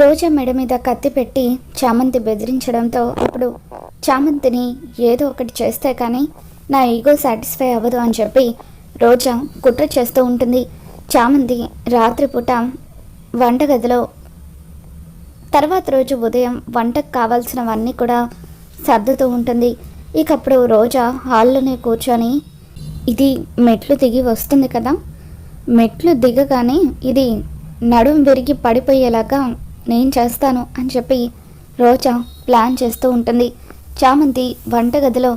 రోజా మెడ మీద కత్తి పెట్టి చామంతి బెదిరించడంతో ఇప్పుడు చామంతిని ఏదో ఒకటి చేస్తే కానీ నా ఈగో సాటిస్ఫై అవ్వదు అని చెప్పి రోజా కుట్ర చేస్తూ ఉంటుంది. చామంతి రాత్రిపూట వంటగదిలో తర్వాత రోజు ఉదయం వంటకు కావాల్సినవన్నీ కూడా సర్దుతూ ఉంటుంది. ఇక అప్పుడు రోజా హాల్లోనే కూర్చొని ఇది మెట్లు దిగి వస్తుంది కదా? మెట్లు దిగగానే ఇది నడుం విరిగి పడిపోయేలాగా నేను చేస్తాను అని చెప్పి రోజా ప్లాన్ చేస్తూ ఉంటుంది. చామంతి వంటగదిలో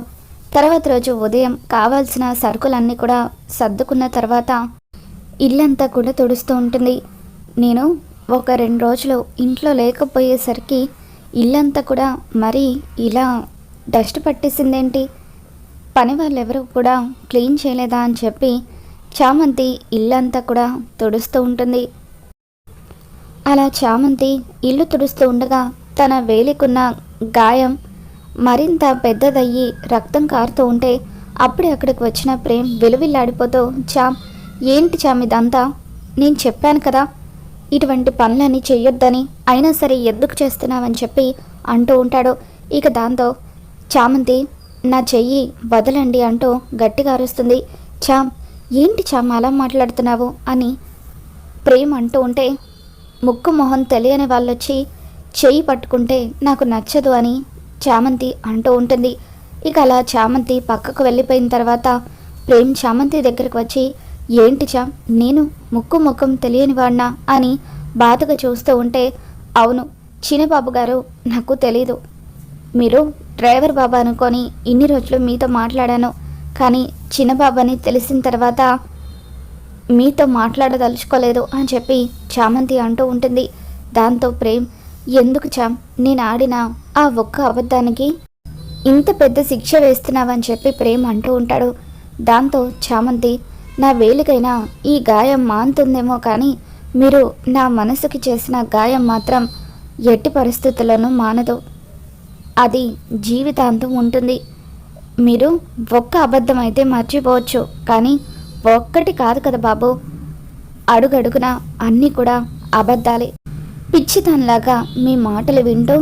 తర్వాత రోజు ఉదయం కావాల్సిన సరుకులన్నీ కూడా సర్దుకున్న తర్వాత ఇల్లంతా కూడా తుడుస్తూ ఉంటుంది. నేను ఒక రెండు రోజులు ఇంట్లో లేకపోయేసరికి ఇల్లంతా కూడా మరీ ఇలా డస్ట్ పట్టేసిందేంటి? పని వాళ్ళు ఎవరు కూడా క్లీన్ చేయలేదా అని చెప్పి చామంతి ఇల్లంతా కూడా తుడుస్తూ ఉంటుంది. అలా చామంతి ఇల్లు తుడుస్తూ ఉండగా తన వేలికున్న గాయం మరింత పెద్దదయ్యి రక్తం కారుతూ ఉంటే అప్పుడే అక్కడికి వచ్చిన ప్రేమ్ విలువిల్లాడిపోతూ చామ్ ఏంటి చామ్ ఇదంతా? నేను చెప్పాను కదా ఇటువంటి పనులన్నీ చెయ్యొద్దని అయినా సరే ఎందుకు చేస్తున్నావని చెప్పి అంటూ ఉంటాడు. ఇక దాంతో చామంతి నా చెయ్యి వదలండి అంటూ గట్టిగా అరుస్తుంది. చామ్ ఏంటి చామ్ అలా మాట్లాడుతున్నావు అని ప్రేమ్ అంటూ ఉంటే ముక్కు మొహం తెలియని వాళ్ళొచ్చి చెయ్యి పట్టుకుంటే నాకు నచ్చదు అని చామంతి అంటూ ఉంటుంది. ఇక అలా చామంతి పక్కకు వెళ్ళిపోయిన తర్వాత ప్రేమ్ చామంతి దగ్గరకు వచ్చి ఏంటి చామ్ నేను ముక్కు ముఖం తెలియని వాడినా అని బాధగా చూస్తూ ఉంటే అవును చిన్నబాబు గారు నాకు తెలీదు. మీరు డ్రైవర్ బాబా అనుకొని ఇన్ని రోజులు మీతో మాట్లాడాను. కానీ చిన్నబాబు అని తెలిసిన తర్వాత మీతో మాట్లాడదలుచుకోలేదు అని చెప్పి చామంతి అంటూ ఉంటుంది. దాంతో ప్రేమ్ ఎందుకు చామ్? నేను ఆడిన ఆ ఒక్క అబద్ధానికి ఇంత పెద్ద శిక్ష వేస్తున్నావని చెప్పి ప్రేమ్ అంటూ ఉంటాడు. దాంతో చామంతి నా వేలికైనా ఈ గాయం మానుతుందేమో కానీ మీరు నా మనసుకి చేసిన గాయం మాత్రం ఎట్టి పరిస్థితులను మానదు. అది జీవితాంతం ఉంటుంది. మీరు ఒక్క అబద్ధం అయితే మర్చిపోవచ్చు. కానీ ఒక్కటి కాదు కదా బాబు. అడుగడుగున అన్నీ కూడా అబద్ధాలే. పిచ్చిదానిలాగా మీ మాటలు వింటూ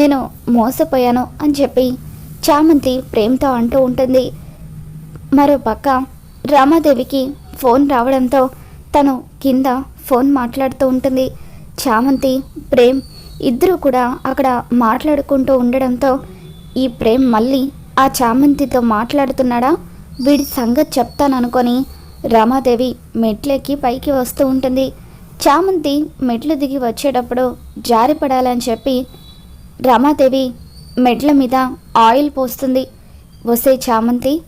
నేను మోసపోయాను అని చెప్పి చామంతి ప్రేమతో అంటూ ఉంటుంది. మరో పక్క రామాదేవికి ఫోన్ రావడంతో తను కింద ఫోన్ మాట్లాడుతూ ఉంటుంది. చామంతి ప్రేమ్ ఇద్దరూ కూడా అక్కడ మాట్లాడుకుంటూ ఉండడంతో ఈ ప్రేమ్ మళ్ళీ ఆ చామంతితో మాట్లాడుతున్నాడా? వీడి సంగతి చెప్తాననుకొని రమాదేవి మెట్లెక్కి పైకి వస్తూ ఉంటుంది. చామంతి మెట్లు దిగి వచ్చేటప్పుడు జారిపడాలని చెప్పి రమాదేవి మెట్ల మీద ఆయిల్ పోస్తుంది. వసే చామంతి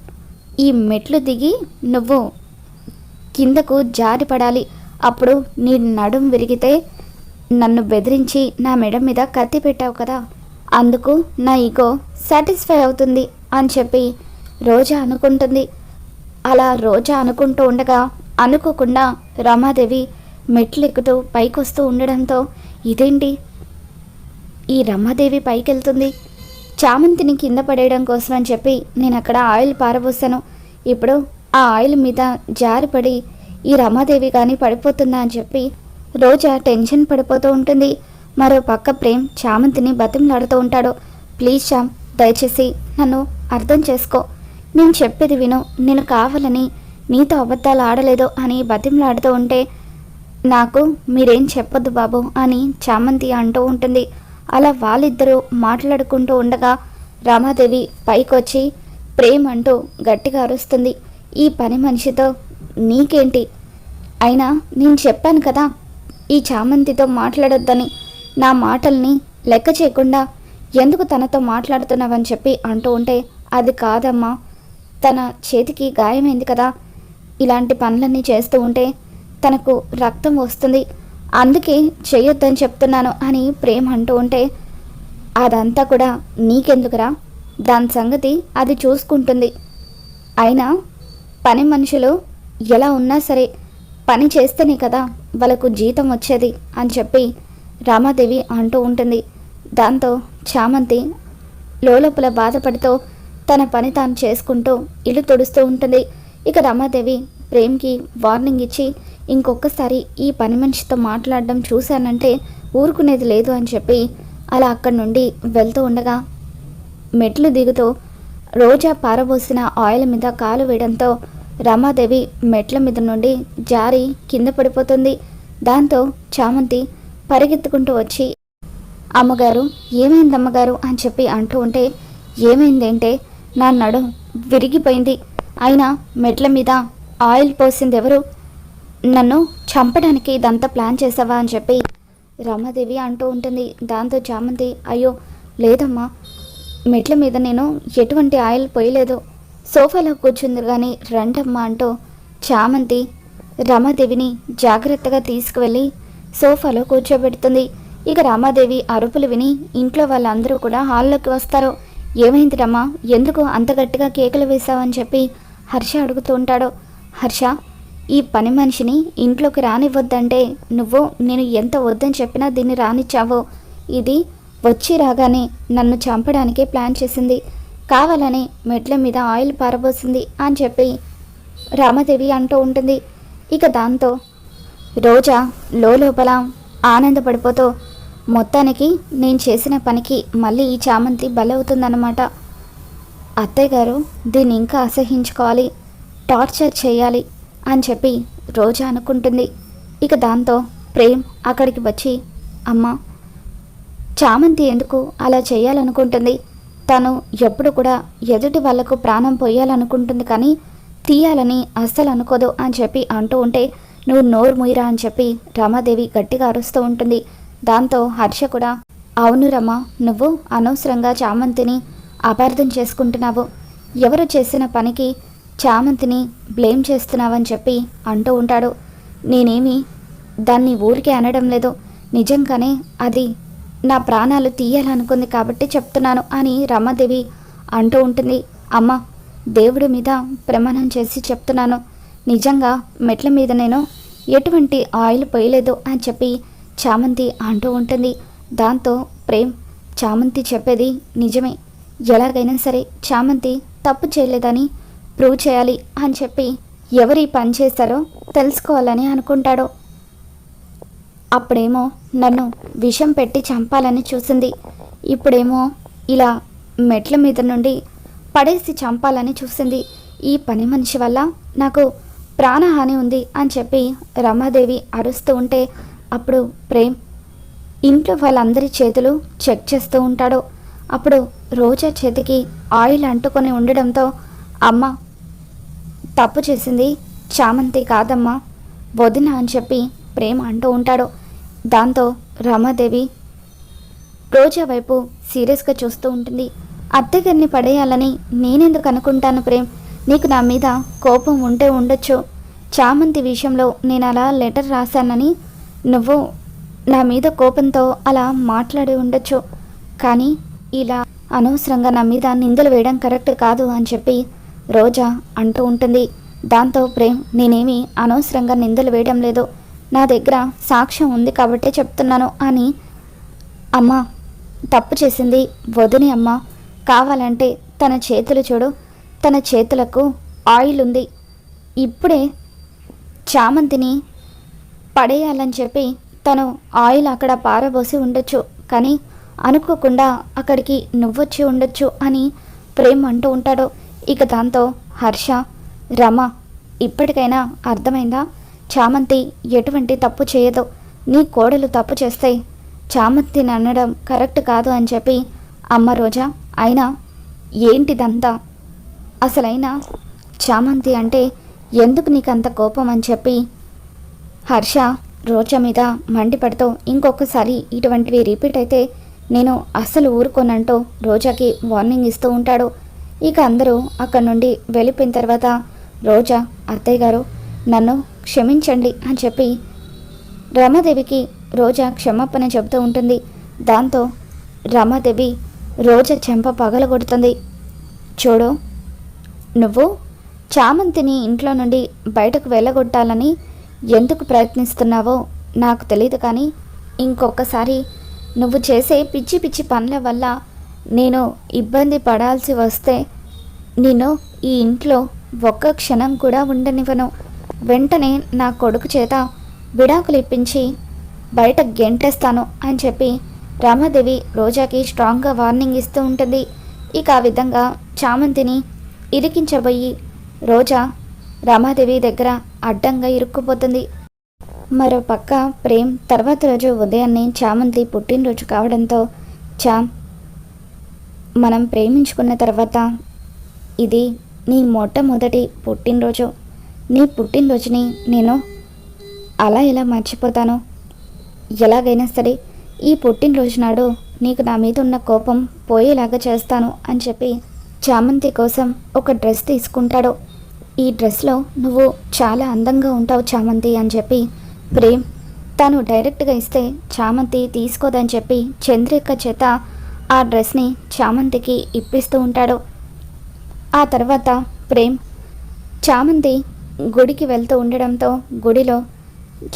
ఈ మెట్లు దిగి నువ్వు కిందకు జారి పడాలి అప్పుడు నీ నడుం విరిగితే నన్ను బెదిరించి నా మెడ మీద కత్తి పెట్టావు కదా. అందుకు నా ఈగో సాటిస్ఫై అవుతుంది అని చెప్పి రోజా అనుకుంటుంది. అలా రోజా అనుకుంటూ ఉండగా అనుకోకుండా రమాదేవి మెట్లు ఎక్కుతూ పైకొస్తూ ఉండడంతో ఇదేంటి? ఈ రమాదేవి పైకెళ్తుంది. చామంతిని కింద పడేయడం కోసం అని చెప్పి నేను అక్కడ ఆయిల్ పారబోసాను ఇప్పుడు ఆ ఆయిల్ మీద జారిపడి ఈ రమాదేవి కానీ పడిపోతుందా అని చెప్పి రోజా టెన్షన్ పడిపోతూ ఉంటుంది. మరో పక్క ప్రేమ్ చామంతిని బతిమలాడుతూ ఉంటాడు. ప్లీజ్ చామ్ దయచేసి నన్ను అర్థం చేసుకో. నేను చెప్పేది విను. నేను కావాలని నీతో అబద్ధాలు ఆడలేదో అని బతిమలాడుతూ ఉంటే నాకు మీరేం చెప్పొద్దు బాబు అని చామంతి అంటూ ఉంటుంది. అలా వాళ్ళిద్దరూ మాట్లాడుకుంటూ ఉండగా రమాదేవి పైకొచ్చి ప్రేమ్ అంటూ గట్టిగా అరుస్తుంది. ఈ పని మనిషితో నీకేంటి? అయినా నేను చెప్పాను కదా ఈ చామంతితో మాట్లాడొద్దని. నా మాటల్ని లెక్క చేయకుండా ఎందుకు తనతో మాట్లాడుతున్నావని చెప్పి అంటూ ఉంటే అది కాదమ్మా. తన చేతికి గాయమైంది కదా. ఇలాంటి పనులన్నీ చేస్తూ ఉంటే తనకు రక్తం వస్తుంది. అందుకే చేయొద్దని చెప్తున్నాను అని ప్రేమ అంటూ ఉంటే అదంతా కూడా నీకెందుకురా? దాని సంగతి అది చూసుకుంటుంది. అయినా పని మనుషులు ఎలా ఉన్నా సరే పని చేస్తేనే కదా వాళ్ళకు జీతం వచ్చేది అని చెప్పి రామాదేవి అంటూ ఉంటుంది. దాంతో చామంతి లోలోపల బాధపడుతూ తన పని తాను చేసుకుంటూ ఇల్లు తుడుస్తూ ఉంటుంది. ఇక రమాదేవి ప్రేమ్కి వార్నింగ్ ఇచ్చి ఇంకొకసారి ఈ పని మనిషితో మాట్లాడడం చూశానంటే ఊరుకునేది లేదు అని చెప్పి అలా అక్కడి నుండి వెళ్తూ ఉండగా మెట్లు దిగుతూ రోజా పారబోసిన ఆయిల్ మీద కాలు వేయడంతో రమాదేవి మెట్ల మీద నుండి జారి కింద పడిపోతుంది. దాంతో చామంతి పరిగెత్తుకుంటూ వచ్చి అమ్మగారు ఏమైంది అమ్మగారు అని చెప్పి అంటూ ఉంటే ఏమైందేంటే నా నడుం విరిగిపోయింది. అయినా మెట్ల మీద ఆయిల్ పోసింది ఎవరు నన్ను చంపడానికి ఇదంతా ప్లాన్ చేసావా అని చెప్పి రమాదేవి అంటూ ఉంటుంది. దాంతో చామంతి అయ్యో లేదమ్మా. మెట్ల మీద నేను ఎటువంటి ఆయిల్ పోయలేదు. సోఫాలో కూర్చుంది కానీ రండమ్మా అంటూ చామంతి రమాదేవిని జాగ్రత్తగా తీసుకువెళ్ళి సోఫాలో కూర్చోబెడుతుంది. ఇక రామాదేవి అరుపులు విని ఇంట్లో వాళ్ళందరూ కూడా హాల్లోకి వస్తారు. ఏమైంది రమా ఎందుకు అంత గట్టిగా కేకలు వేశావని చెప్పి హర్ష అడుగుతూ ఉంటాడో? హర్ష ఈ పని మనిషిని ఇంట్లోకి రానివ్వద్దంటే నువ్వు నేను ఎంత వద్దని చెప్పినా దీన్ని రానిచ్చావో? ఇది వచ్చి రాగానే నన్ను చంపడానికే ప్లాన్ చేసింది. కావాలని మెట్ల మీద ఆయిల్ పారబోసింది అని చెప్పి రామదేవి అంటూ ఉంటుంది. ఇక దాంతో రోజా లోపల ఆనందపడిపోతూ మొత్తానికి నేను చేసిన పనికి మళ్ళీ ఈ చామంతి బలవుతుందన్నమాట. అత్తయ్య గారు దీన్ని ఇంకా అసహించుకోవాలి టార్చర్ చేయాలి అని చెప్పి రోజా అనుకుంటుంది. ఇక దాంతో ప్రేమ్ అక్కడికి వచ్చి అమ్మ చామంతి ఎందుకు అలా చేయాలనుకుంటుంది? తను ఎప్పుడు కూడా ఎదుటి వాళ్ళకు ప్రాణం పోయాలనుకుంటుంది కానీ తీయాలని అస్సలు అనుకోదు అని చెప్పి అంటూ ఉంటే నువ్వు నోరు ముయిరా అని చెప్పి రమాదేవి గట్టిగా అరుస్తూ ఉంటుంది. దాంతో హర్ష కూడా అవును రమా నువ్వు అనవసరంగా చామంతిని అపార్థం చేసుకుంటున్నావు. ఎవరు చేసిన పనికి చామంతిని బ్లేమ్ చేస్తున్నావని చెప్పి అంటూ ఉంటాడు. నేనేమి దాన్ని ఊరికే అనడం లేదు. నిజంగానే అది నా ప్రాణాలు తీయాలనుకుంది కాబట్టి చెప్తున్నాను అని రమాదేవి అంటూ ఉంటుంది. అమ్మ దేవుడి మీద ప్రమాణం చేసి చెప్తున్నాను. నిజంగా మెట్ల మీద నేను ఎటువంటి ఆయిల్ పోయలేదు అని చెప్పి చామంతి అంటూ ఉంటుంది. దాంతో ప్రేమ్ చామంతి చెప్పేది నిజమే. ఎలాగైనా సరే చామంతి తప్పు చేయలేదని ప్రూవ్ చేయాలి అని చెప్పి ఎవరి పని చేస్తారో తెలుసుకోవాలని అనుకుంటాడో. అప్పుడేమో నన్ను విషం పెట్టి చంపాలని చూసింది. ఇప్పుడేమో ఇలా మెట్ల మీద నుండి పడేసి చంపాలని చూసింది. ఈ పని మనిషి వల్ల నాకు ప్రాణహాని ఉంది అని చెప్పి రమాదేవి అరుస్తూ ఉంటే అప్పుడు ప్రేమ్ ఇంట్లో వాళ్ళందరి చేతులు చెక్ చేస్తూ ఉంటాడు. అప్పుడు రోజా చేతికి ఆయిల్ అంటుకొని ఉండడంతో అమ్మ తప్పు చేసింది చామంతి కాదమ్మా వదిన అని చెప్పి ప్రేమ అంటూ ఉంటాడు. దాంతో రమాదేవి రోజా వైపు సీరియస్గా చూస్తూ ఉంటుంది. అత్తగారిని పడేయాలని నేనెందుకు అనుకుంటాను ప్రేమ్? నీకు నా మీద కోపం ఉంటే ఉండొచ్చు. చామంతి విషయంలో నేను అలా లెటర్ రాశానని నువ్వు నా మీద కోపంతో అలా మాట్లాడి ఉండొచ్చు. కానీ ఇలా అనవసరంగా నా మీద నిందలు వేయడం కరెక్ట్ కాదు అని చెప్పి రోజా అంటూ ఉంటుంది. దాంతో ప్రేమ్ నేనేమి అనవసరంగా నిందలు వేయడం లేదు. నా దగ్గర సాక్ష్యం ఉంది కాబట్టే చెప్తున్నాను అని అమ్మ తప్పు చేసింది. వదిని అమ్మ కావాలంటే తన చేతులు చూడు. తన చేతులకు ఆయిల్ ఉంది. ఇప్పుడే చామంతిని పడేయాలని చెప్పి తను ఆయిల్ అక్కడ పారబోసి ఉండొచ్చు. కానీ అనుకోకుండా అక్కడికి నువ్వొచ్చి ఉండొచ్చు అని ప్రేమ్ అంటూ ఉంటాడు. ఇక దాంతో హర్ష రమ ఇప్పటికైనా అర్థమైందా? చామంతి ఎటువంటి తప్పు చేయదు. నీ కోడలు తప్పు చేస్తే చామంతిని అనడం కరెక్ట్ కాదు అని చెప్పి అమ్మ రోజా అయినా ఏంటిదంతా? అసలైనా చామంతి అంటే ఎందుకు నీకు అంత కోపం అని చెప్పి హర్ష రోజా మీద మండిపడుతూ ఇంకొకసారి ఇటువంటివి రిపీట్ అయితే నేను అస్సలు ఊరుకోనంటూ రోజాకి వార్నింగ్ ఇస్తూ ఉంటాడు. ఇక అందరూ అక్కడి నుండి వెళ్ళిపోయిన తర్వాత రోజా అత్తయ్య గారు నన్ను క్షమించండి అని చెప్పి రమాదేవికి రోజా క్షమాపణ చెబుతూ ఉంటుంది. దాంతో రమాదేవి రోజా చెంప పగలగొడుతుంది చూడు నువ్వు చామంతిని ఇంట్లో నుండి బయటకు వెళ్ళగొట్టాలని ఎందుకు ప్రయత్నిస్తున్నావో నాకు తెలియదు కానీ ఇంకొకసారి నువ్వు చేసే పిచ్చి పిచ్చి పనుల వల్ల నేను ఇబ్బంది పడాల్సి వస్తే నేను ఈ ఇంట్లో ఒక్క క్షణం కూడా ఉండనివ్వను. వెంటనే నా కొడుకు చేత విడాకులు ఇప్పించి బయట గెంటేస్తాను అని చెప్పి రామాదేవి రోజాకి స్ట్రాంగ్గా వార్నింగ్ ఇస్తూ ఉంటుంది. ఇక ఆ విధంగా చామంతిని ఇరికించబోయి రోజా రామాదేవి దగ్గర అడ్డంగా ఇరుక్కుపోతుంది. మరో పక్క ప్రేమ్ తర్వాత రోజు ఉదయాన్నే చామంతి పుట్టినరోజు కావడంతో చామ్ మనం ప్రేమించుకున్న తర్వాత ఇది నీ మొట్టమొదటి పుట్టినరోజు. నీ పుట్టినరోజుని నేను అలా ఇలా మర్చిపోతాను? ఎలాగైనా సరే ఈ పుట్టినరోజు నాడు నీకు నా మీద ఉన్న కోపం పోయేలాగా చేస్తాను అని చెప్పి చామంతి కోసం ఒక డ్రెస్ తీసుకుంటాడు. ఈ డ్రెస్లో నువ్వు చాలా అందంగా ఉంటావు చామంతి అని చెప్పి ప్రేమ్ తను డైరెక్ట్గా ఇస్తే చామంతి తీసుకోదని చెప్పి చంద్రిక చేత ఆ డ్రెస్ని చామంతికి ఇప్పిస్తూ ఉంటాడు. ఆ తర్వాత ప్రేమ్ చామంతి గుడికి వెళ్తూ ఉండడంతో గుడిలో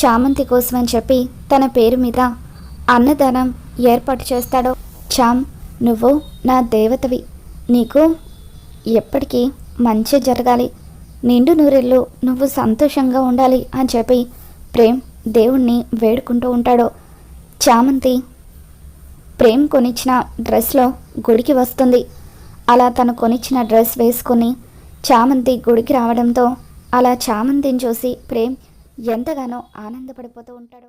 చామంతి కోసం అని చెప్పి తన పేరు మీద అన్నదానం ఏర్పాటు చేస్తాడు. చామ్ నువ్వు నా దేవతవి. నీకు ఎప్పటికీ మంచి జరగాలి. నిండు నూరెళ్ళు నువ్వు సంతోషంగా ఉండాలి అని చెప్పి ప్రేమ్ దేవుణ్ణి వేడుకుంటూ ఉంటాడు. చామంతి ప్రేమ్ కొనిచ్చిన డ్రెస్లో గుడికి వస్తుంది. అలా తను కొనిచ్చిన డ్రెస్ వేసుకొని చామంతి గుడికి రావడంతో అలా చామంతిని చూసి ప్రేమ్ ఎంతగానో ఆనందపడిపోతూ ఉంటాడు.